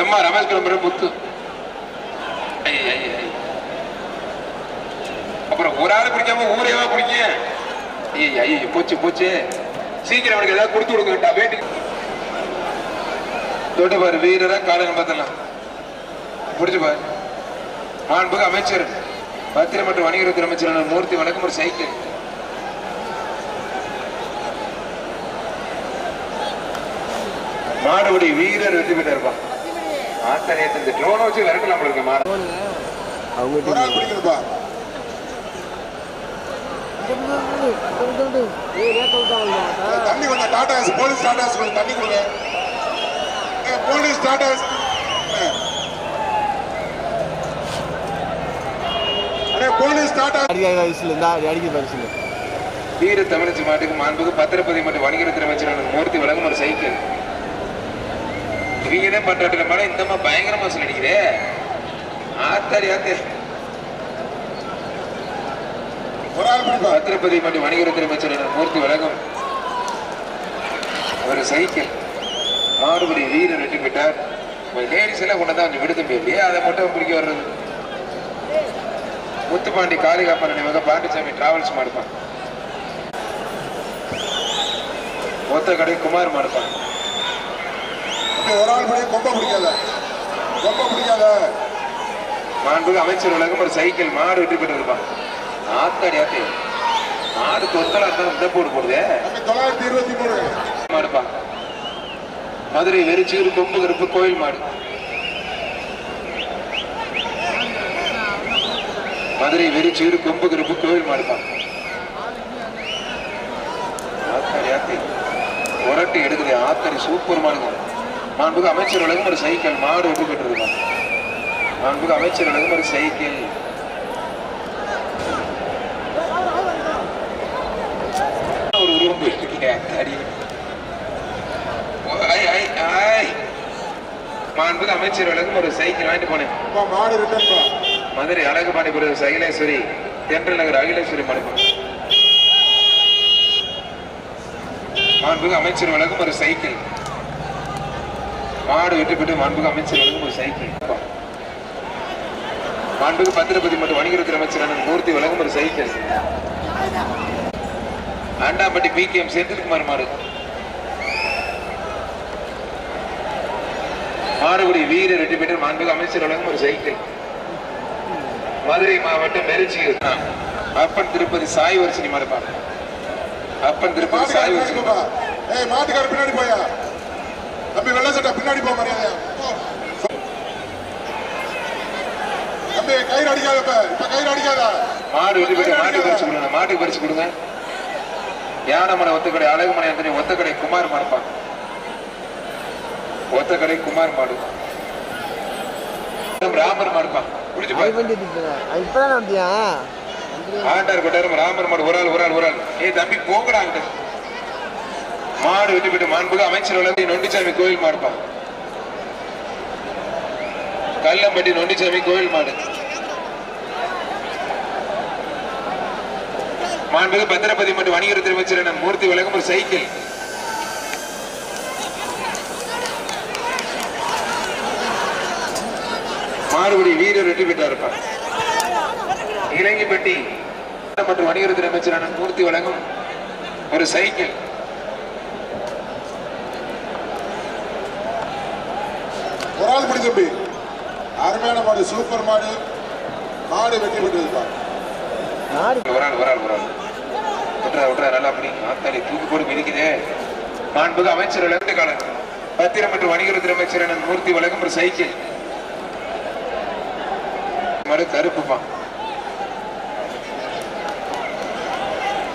எம்மா ரமேஷ் கிளம்புற முத்து. அப்புறம் ஒரு ஆள் பிடிக்காம ஊரேவா பிடிக்க ஐய ஐய போச்சு போச்சு. சீக்கிரம் அவனுக்கு ஏதாவது கொடுத்து கொடுக்கட்டா வேட்டி தொட்டு பாரு வீரரா காலையில் பார்த்தலாம். பிடிச்சு பாரு. மாண்புக அமைச்சர் பத்திரம் மற்றும் வணிகத்துறை அமைச்சர் மூர்த்தி வணக்கம் ஒரு சைக்கிள். மாடுபடி வீரர் வெற்றி பெற்றிருப்பான் ஆத்த நேத்து இந்த ட்ரோனை வச்சு விரட்டலாம் போல இருக்கு மாடு அவங்க தண்ணி கொஞ்சம் டாடா போலீஸ் டாடா கொஞ்சம் தண்ணி கொடுங்க. போலீஸ் டாடா போலீஸ் டாடா அடிக்காத வயசுல இருந்தா அடிக்க பரிசுல வீர தமிழச்சி மாட்டுக்கு மாண்புக்கு பத்திரப்பதி மற்றும் வணிகத்துறை அமைச்சர் மூர்த்தி வழங்கும் ஒரு சைக்கிள். இவங்க தான் பண்றாட்டுல மேடம். இந்த மாதிரி பயங்கரமா சொல்லிடுக்கிறே ஆத்தாரி ஆத்தே. ஒரு மற்றும் வணிகத்துறை அமைச்சர் மூர்த்தி வழங்கும். ஒரு சைக்கிள். மாறுபடி வீரர் வெற்றி பெற்றார். லேடிஸ் எல்லாம் கொண்டு தான் கொஞ்சம் விடுத்து இல்லையா அதை மட்டும் பிடிக்க வர்றது. முத்துப்பாண்டி காளிகாப்பன் நினைவாக பாண்டிசாமி டிராவல்ஸ் மாடுப்பான். ஒத்த கடை குமார் மாடுப்பான். அப்படி ஒரு ஆள் பிடி கொம்ப பிடிக்காத. கொம்ப பிடிக்காத. மாண்புக்கு அமைச்சர் உலகம் ஒரு சைக்கிள் மாடு வெற்றி பெற்றிருப்பான் ஆத்தாடி ஆத்தே. மாடு தொத்தலா இருந்தா இந்த போடு போடுதே. தொள்ளாயிரத்தி இருபத்தி மூணு. மாடுப்பான் மதுரை வெறிச்சூர் கொம்பு கருப்பு கோயில் மாடு. மதுரை வெறிச்சூர் கொம்பு கருப்பு கோயில் மாடுப்பான் ஆத்தாடி ஆத்தி. புரட்டி எடுக்குது ஆத்தாடி சூப்பர் மாடுங்க. மாண்புக்கு அமைச்சர் உலகம் ஒரு சைக்கிள் மாடு வெற்றி பெற்றிருப்பான் மாண்புக்கு அமைச்சர் உலகம் ஒரு சைக்கிள். ஒரு உருவம் அடி. ஐ ஐ ஐ. மாண்புக்கு அமைச்சர் உலகம் ஒரு சைக்கிள் வாங்கிட்டு போனேன். மதுரை அழகுபாண்டிபுரம் சைலேஸ்வரி தென்றல் நகர் அகிலேஸ்வரி மண்டபம் மாண்புக்கு அமைச்சர் வழங்கும் ஒரு சைக்கிள். மாடு வெற்றி பெற்று மாண்புக்கு அமைச்சர் வழங்கும் ஒரு சைக்கிள் மாண்புக்கு பத்திரப்பதி மற்றும் வணிகத்துறை அமைச்சர் அண்ணன் மூர்த்தி வழங்கும் ஒரு cycle. Andampatti P. K. M. Senthilkumar மாடு மாடுபடி வீரர் வெற்றி பெற்று மாண்புக்கு அமைச்சர் வழங்கும் ஒரு சைக்கிள். மதுரை மாவட்டம் மெரிச்சியூர் அப்பன் திருப்பதி சாய் வரிசனி மறுப்பாங்க அப்பன் திருப்பதி சாய் ஏய் மாட்டுக்கார பின்னாடி போயா தம்பி வெள்ள சட்டை பின்னாடி போ மரியாதையா போ. தம்பி கயிறு அடிக்காத இப்ப கயிறு அடிக்காத? மாடு வெற்றி பெற்று மாட்டுக்கு பரிசு கொடுங்க. மாட்டுக்கு பரிசு கொடுங்க. யானமலை ஒத்தக்கடை அழகுமலை அந்தனி ஒத்தக்கடை குமார் மறுப்பாங்க ஒத்தக்கடை குமார் மாடு. ராமர் இப்பதான் வந்தியா? ஆண்டார் கொட்டாரம் ராமர் மாடு. ஒரு ஆள் ஒரு ஆள் ஒரு ஆள். ஏய் தம்பி போங்கடா அங்கிட்ட. மாடு வெட்டி விட்டு மாண்புக்கு அமைச்சர் வளர்ந்து நொண்டிச்சாமி கோயில் மாடுப்பா. கல்லம்பட்டி நொண்டிச்சாமி கோயில் மாடு. மாண்புக்கு பத்திரப்பதி மற்றும் வணிகத்துறை அமைச்சர் மூர்த்தி வழங்கும் ஒரு சைக்கிள். மாறுபடி வீரர் வெற்றி பெற்றாருப்பா. இலங்கைப்பட்டி மற்றும் வணிகத்துறை அமைச்சரான மூர்த்தி வழங்கும் ஒரு சைக்கிள். ஒரு ஆள் பிடி தம்பி அருமையான மாடு சூப்பர் மாடு. மாடு விட்டுருப்பா நாடு ஒரு ஆள் ஒரு ஆள் ஒரு ஆள். விட்றா விட்றா நல்லா அப்படி ஆத்தாடி தூக்கி போட்டு மிதிக்குதே. மாண்புக்கு அமைச்சர் இழந்த காலம் பத்திரம் மற்றும் வணிகத்துறை அமைச்சர் என மூர்த்தி வழங்கும் ஒரு சைக்கிள். மாடு கருப்புப்பா.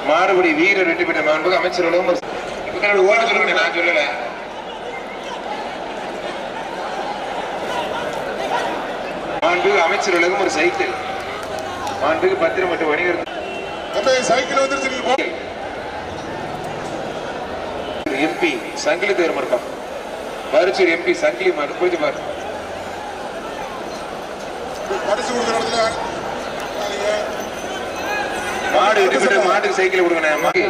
மாறுபடி வீரர் வெற்றி பெற்ற மாண்புக அமைச்சர் வழங்கும் ஓட சொல்லுங்க நான் சொல்லல. மாண்புக அமைச்சர் வழங்கும் ஒரு சைக்கிள். மாண்புக்கு பத்திரம் மற்றும் வணிகர் சைக்கிள் வந்துருச்சு எம்பி சங்கிலி தேர் மறுப்பான். பரிச்சூர் எம்பி சங்கிலி மாடு போயிட்டு பாரு. பரிசு கொடுக்குற இடத்துல மாடு விட்டு மாட்டுக்கு சைக்கிள் கொடுங்கண்ணே மாடு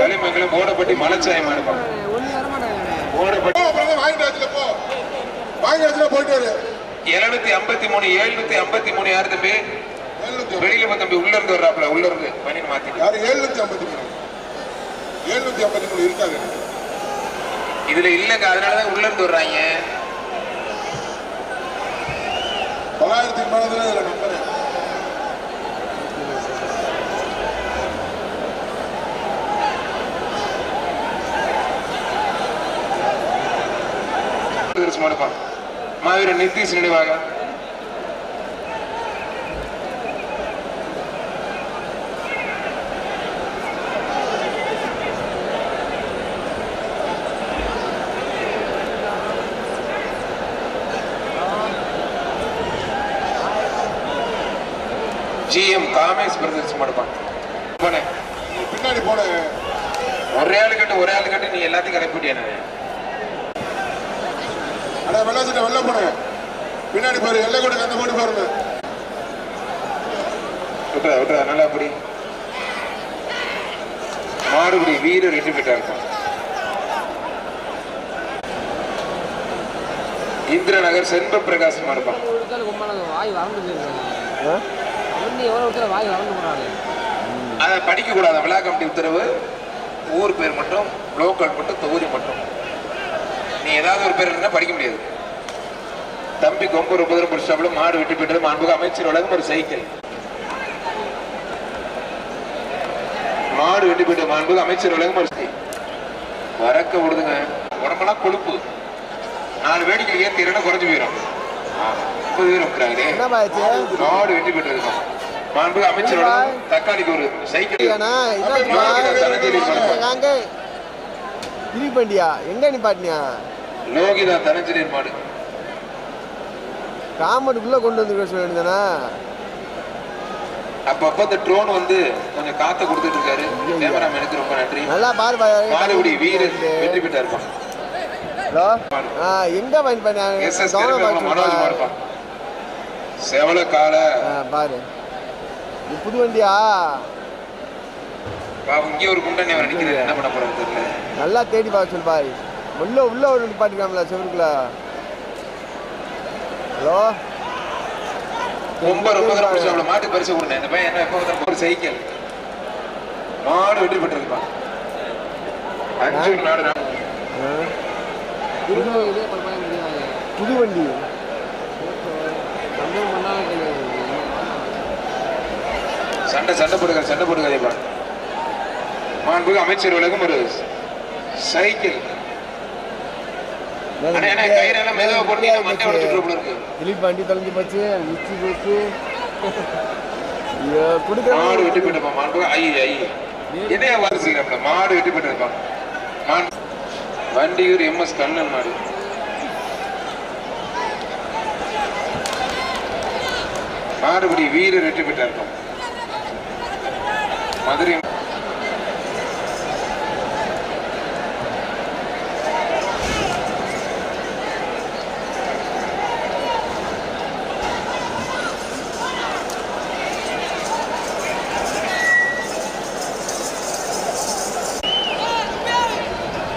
களிமங்கலம் ஓடப்பட்டி மலைச்சாயம் இருப்பான் ஓடப்பட்டி வாங்கிட்டு போ. வாங்கி வச்சுட்டு போயிட்டு எழுநூத்தி ஐம்பத்தி மூணு எழுநூத்தி ஐம்பத்தி மூணு யாரு தம்பி? வெளியில தம்பி உள்ள இருந்து வர்றாப்ல உள்ள இருந்து பண்ணி மாத்திட்டு யாரு? எழுநூத்தி ஐம்பத்தி மூணு. எழுநூத்தி ஐம்பத்தி மூணு இருக்காது இதுல இல்லங்க அதனாலதான் உள்ள இருந்து வர்றாங்க. தொள்ளாயிரத்தி மேலதுல இதுல மடுப்பான் மாவீரன் நிதிஷ் நினைவாக ஜிஎம் காமேஷ் பிரதர்ஸ் மடுப்பான் போனேன் நீ பின்னாடி போன ஒரே ஆள் கட்டு ஒரே ஆள் கட்டு நீ கிளப்பிட்டியா அட வெள்ளாச்சிட்ட வெளில போன பின்னாடி பாரு எல்லை கூட கந்த பாருங்க. விட்டுறா விட்டுறா நல்லா அப்படி மாடுபடி வீரர் ரெண்டு பேட்டா இருக்கும். இந்திரநகர் செல்வ பிரகாசம் இருப்பான். வாய் கொடுத்தாலும் வாய் வறண்டு போகிறாங்க அதை படிக்க கூடாது விழா கமிட்டி உத்தரவு. ஊர் பேர் மட்டும் லோக்கல் மட்டும் தொகுதி மட்டும். நீ ஏதாவது ஒரு பேர் இருந்தா படிக்க முடியாது. தம்பி கொம்பு முப்பது புருஷாப்புல மாடு வெட்டி பெற்றது மாண்புக அமைச்சர் வழங்கும் ஒரு சைக்கிள். மாடு வெட்டி பெற்ற மாண்புக அமைச்சர் வழங்கும் ஒரு சைக்கிள். வரக்க விடுதுங்க. உடம்பெல்லாம் கொழுப்பு. நாலு வேடிக்கை ஏற்றி இரண்டு குறைஞ்சு போயிடும் முப்பது பேர் இருக்கிறாங்களே. மாடு வெட்டி பெற்றிருக்கோம் மாண்புக அமைச்சர் வழங்கும் தக்காளிக்கு ஒரு சைக்கிள். திரிப்பண்டியா எங்க நிப்பாட்டினியா? லோகிதா தனஞ்சலின் மாடு. காமெடிக்குள்ள கொண்டு வந்து சொல்ல வேண்டியதானே அப்பப்ப இந்த ட்ரோன் வந்து கொஞ்சம் காத்த கொடுத்துட்டு இருக்காரு. கேமராமேனுக்கு ரொம்ப நன்றி. நல்லா பாரு பாரு மாடுபடி வீரர் வெற்றி பெற்றா இருப்பான் ஹலோ எங்க பயன் பண்ணாங்க செவல கால பாரு. இது புது வண்டியா? இங்கே ஒரு குண்டனை அவர் என்ன பண்ண தெரியல. நல்லா தேடி பார்க்க சொல்லு பாய். உள்ள உள்ள ஒரு நிப்பாட்டிக்கலாம்ல செவருக்குள்ள. ஹலோ? ரொம்ப ரொம்ப தூரம் மாட்டு பரிசு கொடுங்க இந்த பையன் என்ன எப்போ வந்தாலும் ஒரு சைக்கிள். மாடு வெற்றி பெற்றிருப்பான் அஞ்சு நாடு புது வண்டி. சண்டை சண்டை போடுங்க சண்டை போடுங்க இப்ப மாண்புக்கு அமைச்சர் விலகும் ஒரு சைக்கிள். வண்டி தொலைஞ்சு போச்சு உச்சி போச்சு. ஐயோ மாடு வெட்டி போயிட்டுப்பான் மாண்புக்கு ஐ ஐ. என்னைய வாரிசுகிறாப்ல மாடு வெட்டி போயிட்டுருப்பான் மான் வண்டியூர் எம்எஸ் கண்ணன் மாடு. மாடுபடி வீரர் வெற்றி பெற்றா இருக்கும் மதுரை.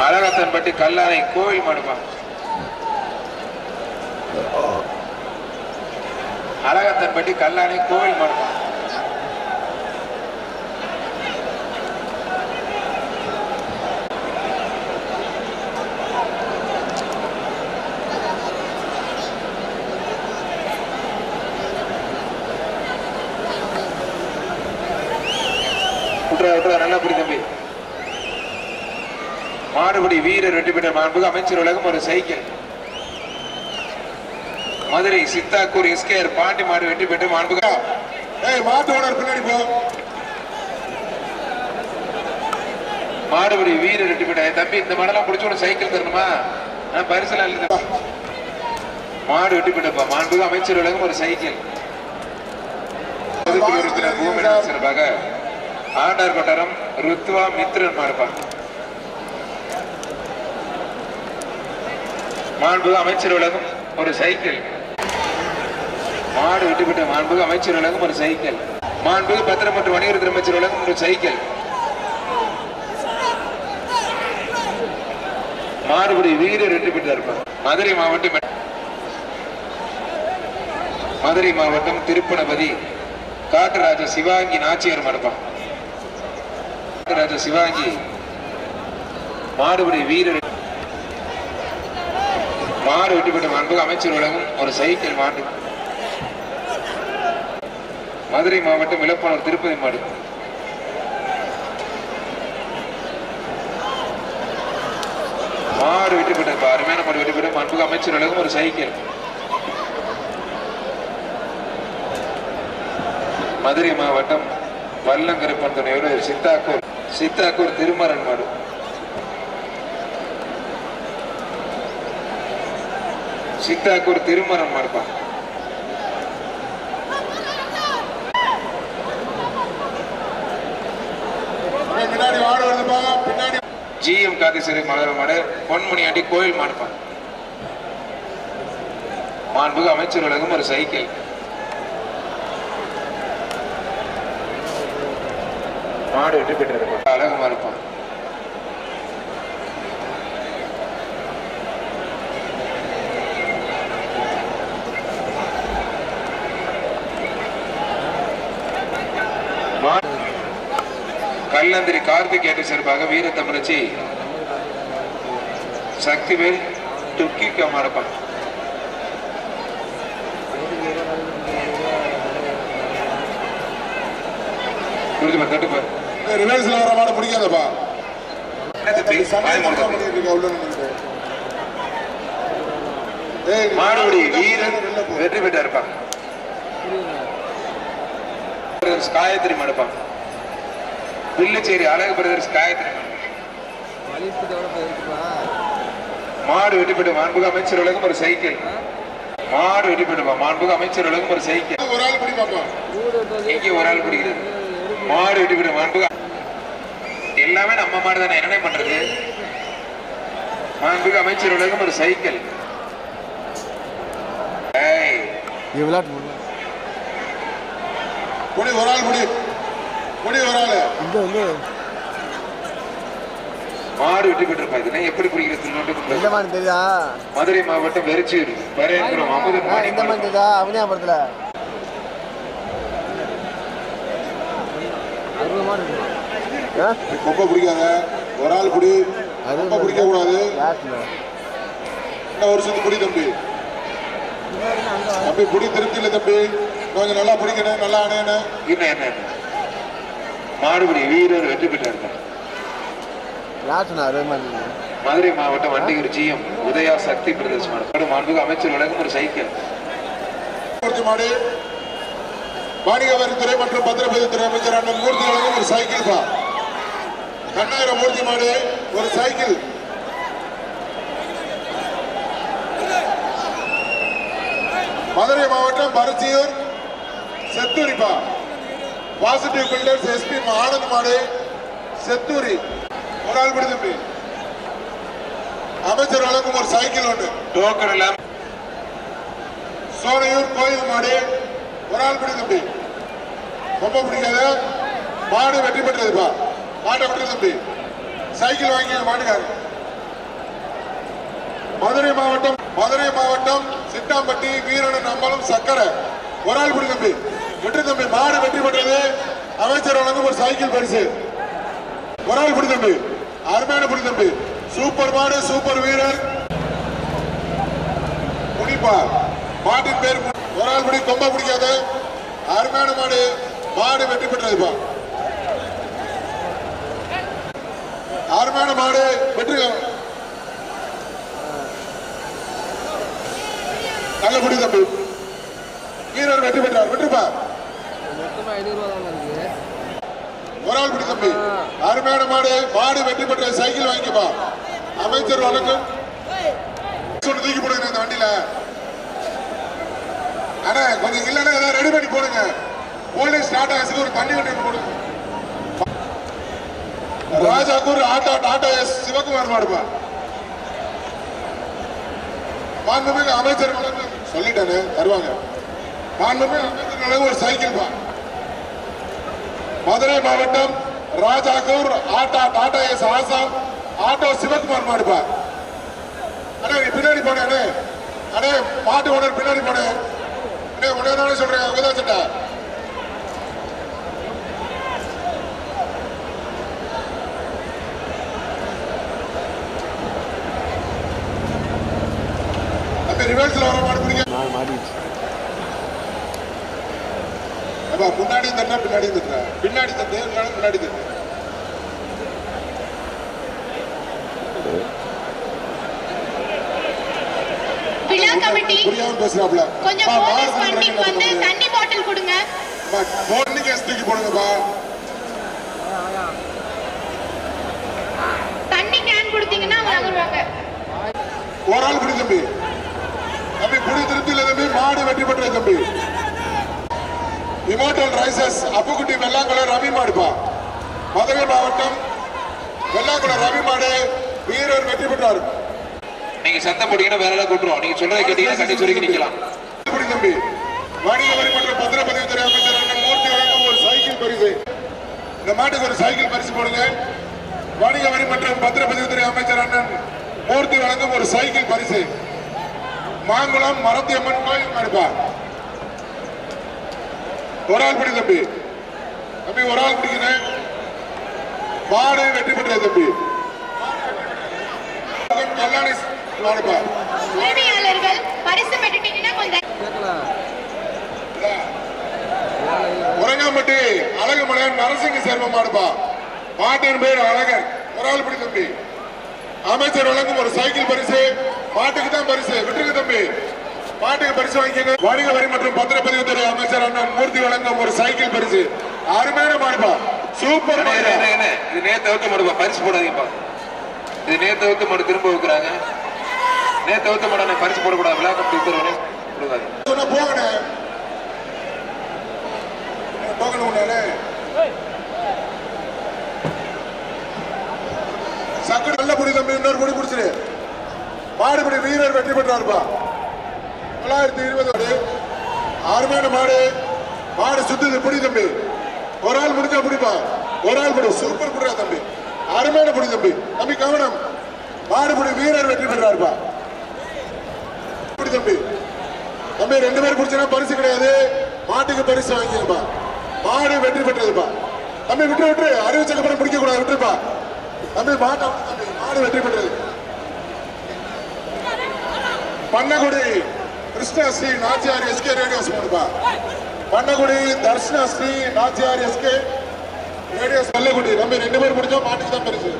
அழகத்தன்பட்டி கல்லானை கோவில் மாடுப்பான் அழகத்தன்பட்டி கல்லானை கோவில் மடுமா விட்றா விட்றா நல்லா புரி தம்பி மாடுபடி வீரர் வெற்றி பெற்ற மாண்புக்கு அமைச்சர் உலகம் ஒரு சைக்கிள். மதுரை சித்தாக்கூர் எஸ்கேஆர் பாண்டி மாடு வெற்றி பெற்று மாண்புக்கு ஏய் மாட்டு ஓனர் பின்னாடி போ. மாடுபடி வீரர் வெற்றி பெற்ற தம்பி இந்த மாடெல்லாம் பிடிச்ச ஒரு சைக்கிள் தரணுமா? இல்லை தம்பி. மாடு வெற்றி பெற்றப்பா. மாண்புக்கு அமைச்சர் உலகம் ஒரு சைக்கிள். உறுப்பினர் சிறப்பாக ஆண்டார் கொட்டாரம் ருத்வா மித்ரன் மாடுப்பா. மாண்புக அமைச்சர் உலகம் ஒரு சைக்கிள். மாடு விட்டுவிட்ட மாண்புக அமைச்சர் உலகம் ஒரு சைக்கிள். மாண்புக பத்திரம் மற்றும் வணிகத்துறை அமைச்சர் உலகம் ஒரு சைக்கிள். மாடுபடி வீரர் வெற்றி பெற்றார் மதுரை மாவட்டம் மதுரை மாவட்டம் திருப்பணபதி. காட்டுராஜ சிவாங்கி நாச்சியார் மடப்பம் காட்டுராஜ சிவாங்கி மாடுபடி வீரர் மாடு வெட்டிப்பட்ட மாண்புக்கு அமைச்சர் உலகம் ஒரு சைக்கிள் மாடு. மதுரை மாவட்டம் இழப்பாளர் திருப்பதி மாடு. மாடு வெட்டிப்பட்ட அருமையான மாடு வெட்டிப்பட்ட மாண்புக்கு அமைச்சர் உலகம் ஒரு சைக்கிள். மதுரை மாவட்டம் வல்லங்கருப்பன் துணையோடு சித்தாக்கூர் சித்தாக்கூர் திருமரன் மாடு. சித்தாக்கூர் திருமரம் மாடுப்பான் இவன் முன்னாடி வாடு வருதுப்பா பின்னாடி ஜிஎம் காத்தேஸ்வரி மலர மாடு பொன்மணி ஆண்டி கோயில் மாடுப்பான் மாண்புக அமைச்சர் உலகம் ஒரு சைக்கிள். மாடு வெற்றி பெற்றிருப்பான் அழகமா இருப்பான் கல்லந்திரி கார்த்திக் ஏற்ற சார்பாக வீர தமிழச்சி சக்திவேல் பாரு, தட்டு பாரு. ரிவர்ஸ்ல வர மாடு பிடிக்காதப்பா. மாடுபடி வீரன். வெற்றி பெற்றா இருப்பான் பிரதர்ஸ் காயத்ரி மடுப்பான் பில்லுச்சேரி அழகு பிரதர்ஸ் காயத்ரி மாடு பெற்ற மாண்புக அமைச்சர் உலகம் ஒரு சைக்கிள் மாடு பெற்ற மாண்புக அமைச்சர் உலகம் ஒரு சைக்கிள் ஒரு ஆள் பிடி பாப்பா ஊடு வந்து இங்கே ஒரு ஆள் பிடிக்கிறது மாடு வெட்டி விட மாண்புக எல்லாமே நம்ம மாடு தானே என்ன பண்றது? மாண்புக அமைச்சர் உலகம் ஒரு சைக்கிள் ஏய், இது புடி ஒரு ஆள் புடி புடி ஒரு ஆளு. மாடு வெட்டி பெற்றிருப்பா இதுனா எப்படி பிடிக்கிறது தெரியுதா? மதுரை மாவட்டம் வெறிச்சூர் வரையறுக்கிறோம் அமுதன் ஆ, இந்த மாதிரி தெரியுதா? அவனியாபுரத்தில். மாடு கொப்பை பிடிக்காத. ஒரு ஆள் அது கொப்பை பிடிக்க கூடாது ஒரு சுத்து புடி தம்பி. தம்பி புடி திருப்தி இல்லை தம்பி. கொஞ்சம் நல்லா பிடிக்கணும் நல்லா அணையணும் என்ன என்ன மாடுபிடி வீரர் வெற்றி பெற்றார் மாதிரி. மாவட்டம் வண்டியூர் ஜிஎம் உதயா சக்தி பிரதேச மாடு. மாண்புக அமைச்சர் உலகம் ஒரு சைக்கிள். மாடு. வாணிக வரித்துறை மற்றும் பத்திரப்பதித்துறை அமைச்சர் அண்ணன் மூர்த்தி வழங்கும் ஒரு சைக்கிள் பா கண்ணாயிரம் மூர்த்தி மாடு ஒரு சைக்கிள். மதுரை மாவட்டம் பரச்சியூர் செத்தூரிப்பா பாசிட்டிவ் பில்டர்ஸ் எஸ்பி ஆனந்த் மாடு. செத்தூரி. ஒரு ஆள் பிடி தம்பி அமைச்சர் வழங்கும் ஒரு சைக்கிள் ஒன்று டோக்கன் எல்லாம் சோனையூர் கோயில் மாடு. ஒரு ஆள் பிடி தம்பி ரொம்ப பிடிக்காத. மாடு வெற்றி பெற்றதுப்பா மாட்டை விட்டு தம்பி சைக்கிள் வாங்கி மாட்டுக்காரு மதுரை மாவட்டம் மதுரை மாவட்டம் சிட்டாம்பட்டி வீரன் நம்பலம் சக்கரை. ஒரு ஆள் பிடி தம்பி வெற்றி தம்பி மாடு வெற்றி பெற்றது. அமைச்சர் வழங்கும் ஒரு சைக்கிள் பரிசு. ஒரு ஆள் பிடி தம்பி அருமையான பிடி தம்பி சூப்பர் மாடு சூப்பர் வீரர். முடிப்பா மாட்டின் பேர் ஒரு ஆள் பிடி கொம்ப பிடிக்காத. அருமையான மாடு. மாடு வெற்றி பெற்றதுப்பா. அருமையான மாடு வெற்றி நல்ல பிடி தம்பி வீரர் வெற்றி பெற்றார். வெற்றிப்பா மொத்தமாக ஐநூறுரூவா தான் இருக்குது ஒரு ஆள் பிடி தம்பி. அருமையான மாடு. மாடு வெற்றி பெற்ற சைக்கிள் வாங்கிப்பா அமைச்சர் சொன்னு தூக்கி போடுங்க இந்த வண்டியில. அண்ணா கொஞ்சம் இல்லைன்னா ஏதாவது ரெடி பண்ணி போடுங்க. போலீஸ் டாடா எஸ்க்கு ஒரு தண்ணி வண்டி போடுங்க ராஜாக்கூர் ஆட்டோ டாடா எஸ் சிவகுமார் மாடுப்பா மாண்புமிகு அமைச்சர் வழங்கும் சொல்லிட்டேனே தருவாங்க. மாண்புமிகு அமைச்சர் ஒரு சைக்கிள் பா மதுரை மாவட்டம் ராஜாக்கூர் ஆட்டா டாடா எஸ் ஆசாம் ஆட்டோ சிவகுமார் மாடுப்பா அண்ணே நீ பின்னாடி போனே அண்ணே. அண்ணே மாட்டு ஓனர் பின்னாடி போனே. அண்ணே உடனே நானே சொல்றேன்? உதவ சட்டை. அந்த ரிவர்ஸ்ல வர மாடு பிடிங்க நான் மாறிடுச்சு அப்பா முன்னாடி தட்டா பின்னாடி தட்டுற பின்னாடி தட்டு இல்லைன்னா முன்னாடி தட்டு விழா கமிட்டி புரியாம பேசுறாப்ல. கொஞ்சம் அப்பா, மாடு போலீஸ் வண்டிக்கு பிடிக்கிறாங்க வந்து நம்ம. தண்ணி பாட்டில் கொடுங்க. போர்டு கேஸ் தூக்கி போடுங்கப்பா தண்ணி கேன் கொடுத்தீங்கன்னா அவங்க வருவாங்க ஒரு ஆள் தம்பி. தம்பி புடி திருப்தி இல்ல தம்பி. மாடு வெற்றி பெற்ற தம்பி. இமோட்டல் ரைசஸ் அப்புக்குட்டி வெள்ளாங்குளம் ரவி மாடுப்பா மதுரை மாவட்டம் வெள்ளாங்குளம் ரவி மாடு வீரர் வெற்றி பெற்றார் நீங்க சத்தம் போட்டீங்கன்னா வேற ஏதாவது கூட்டுருவோம் நீங்க சொல்றதை கேட்டீங்கன்னா கட்டி சொல்லி நிக்கலாம். தம்பி வணிக வரி மற்றும் பத்திரப்பதிவுத்துறை அமைச்சர் அண்ணன் மூர்த்தி வழங்கும் ஒரு சைக்கிள் பரிசு. இந்த மாட்டுக்கு ஒரு சைக்கிள் பரிசு போடுங்க. வணிக வரி மற்றும் பத்திரப்பதிவுத்துறை அமைச்சர் அண்ணன் மூர்த்தி வழங்கும் ஒரு சைக்கிள் பரிசு. மாங்குளம் மரத்தியம்மன் கோயில் மாடுப்பா ஒரு ஆள் பிடி தம்பி. தம்பி ஒரு ஆள் பிடிக்கிறேன் மாடு வெற்றி பெற்ற தம்பி. கல்லாணி மாடுப்பா. உரிமையாளர்கள் பரிசு பெற்றுட்டீங்கன்னா கொஞ்சம் கேட்கல உரங்காம்பட்டி அழகுமலையன் நரசிங்க சேர்ம மாடுப்பா. மாட்டின் பேர் அழகன். ஒரு ஆள் பிடி தம்பி. அமைச்சர் வழங்கும் ஒரு சைக்கிள் பரிசு மாட்டுக்கு தான் பரிசு. விட்டுருங்க தம்பி. மாட்டுக்கு பரிசு வாங்கிக்கங்க. வணிக வரி மற்றும் பத்திரப்பதிவுத்துறை அமைச்சர் அண்ணன் மூர்த்தி வழங்கும் ஒரு சைக்கிள் பரிசு. அருமையான மாடுப்பா. சூப்பர் இது நேத்து அவுத்த மாடுப்பா. பரிசு போடாதீங்கப்பா. இது நேத்து அவுத்த மாடு திரும்ப வைக்கிறாங்க. நேத்து அவுத்த மாடு பரிசு போடக்கூடாது. விழா கட்டி கொடுக்காது போகணே போகணும். உன்னாலே. சக்கரை நல்ல புடி தம்பி இன்னொரு புடி பிடிச்சிரு. மாடுபிடி வீரர் வெற்றி பெற்றாருப்பா. தொள்ளாயிரத்தி இருபது அருமையான மாடு மாடு சுத்துது புடி தம்பி. ஒரு ஆள் முடிஞ்சா பிடிப்பா. ஒரு ஆள் பிடி சூப்பர் புடியா தம்பி. அருமையான புடி தம்பி. தம்பி கவனம். மாடுபிடி வீரர் வெற்றி பெறாருப்பா புடி தம்பி. தம்பி ரெண்டு பேரும் பிடிச்சா பரிசு கிடையாது. மாட்டுக்கு பரிசு வாங்கிருப்பா மாடு வெற்றி பெற்றதுப்பா. தம்பி விட்டு விட்டு அறிவிச்சக்கப்புறம் பிடிக்க கூடாது விட்டுருப்பா. தம்பி மாட்டை தம்பி மாடு வெற்றி பெற்றது. பண்ணகுடி. கிருஷ்ணா ஸ்ரீ நாச்சியார் எஸ்கே ரேடியோஸ் போடுப்பா பண்ணகுடி தர்ஷனா ஸ்ரீ நாச்சியார் எஸ்கே ரேடியோஸ் பல்லக்குடி நம்ம ரெண்டு பேரும் பிடிச்சா மாட்டுக்கு தான் பரிசு.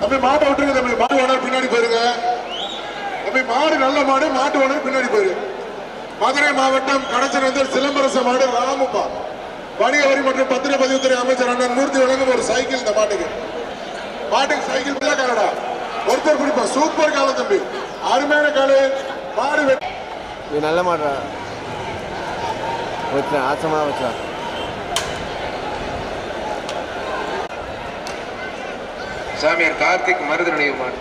தம்பி மாட்டை விட்டுருங்க தம்பி. மாடு ஓனர் பின்னாடி போயிருங்க. தம்பி மாடு நல்ல மாடு மாட்டு ஓனர் பின்னாடி போயிருங்க மதுரை மாவட்டம் கடச்சனந்தர் சிலம்பரச மாடு ராமுப்பா. வணிக வரி மற்றும் பத்திரப்பதிவுத்துறை அமைச்சர் அண்ணன் மூர்த்தி வழங்கும் ஒரு சைக்கிள் இந்த மாட்டுக்கு. மாட்டுக்கு சைக்கிள் தான் கரடா ஒருத்தர் பிடிப்பா சூப்பர் காலம் தம்பி. அருமையான காலு. மாடு வெட்டி இது நல்ல மாடுறா வச்சேன் ஆச்சமாக வச்சா. சாமியார் கார்த்திக் மருதனுடைய மாடு.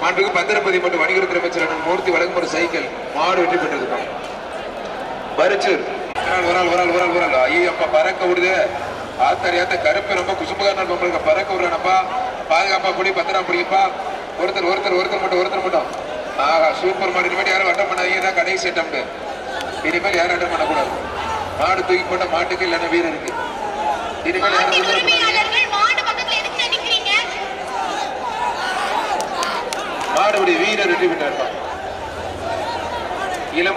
மாண்புக்கு பத்திரப்பதி மற்றும் வணிகத்துறை அமைச்சர் மூர்த்தி வழங்கும் ஒரு சைக்கிள் மாடு வெற்றி பெற்றிருக்கோம் பரிச்சூர். ஒரு ஆள் ஒரு ஆள் ஒரு ஆள் ஒரு ஐயோ அப்பா பறக்க விடுது. ஆத்தரியாத்த கருப்பு ரொம்ப குசும்புகாரன் நம்மளுக்கு பறக்க விடுறானப்பா. பாதுகாப்பா பிடி பத்திரம் பிடிப்பா ஒருத்தர் ஒருத்தர் ஒருத்தர் மட்டும் ஒருத்தர் மட்டும். ஆஹா சூப்பர் மாடு இனிமேல் யாரும் அட்டம் பண்ணாதீங்க தான் கடைசி அட்டம்டு இனிமேல் யாரும் அட்டம் பண்ணக்கூடாது. மாடு தூக்கி போட்ட மாட்டுக்கு இல்லைன்னா வீரருக்கு. இனிமேல் யாரும் மாடுபடி வீரர் வெற்றி பெற்றார். இளம்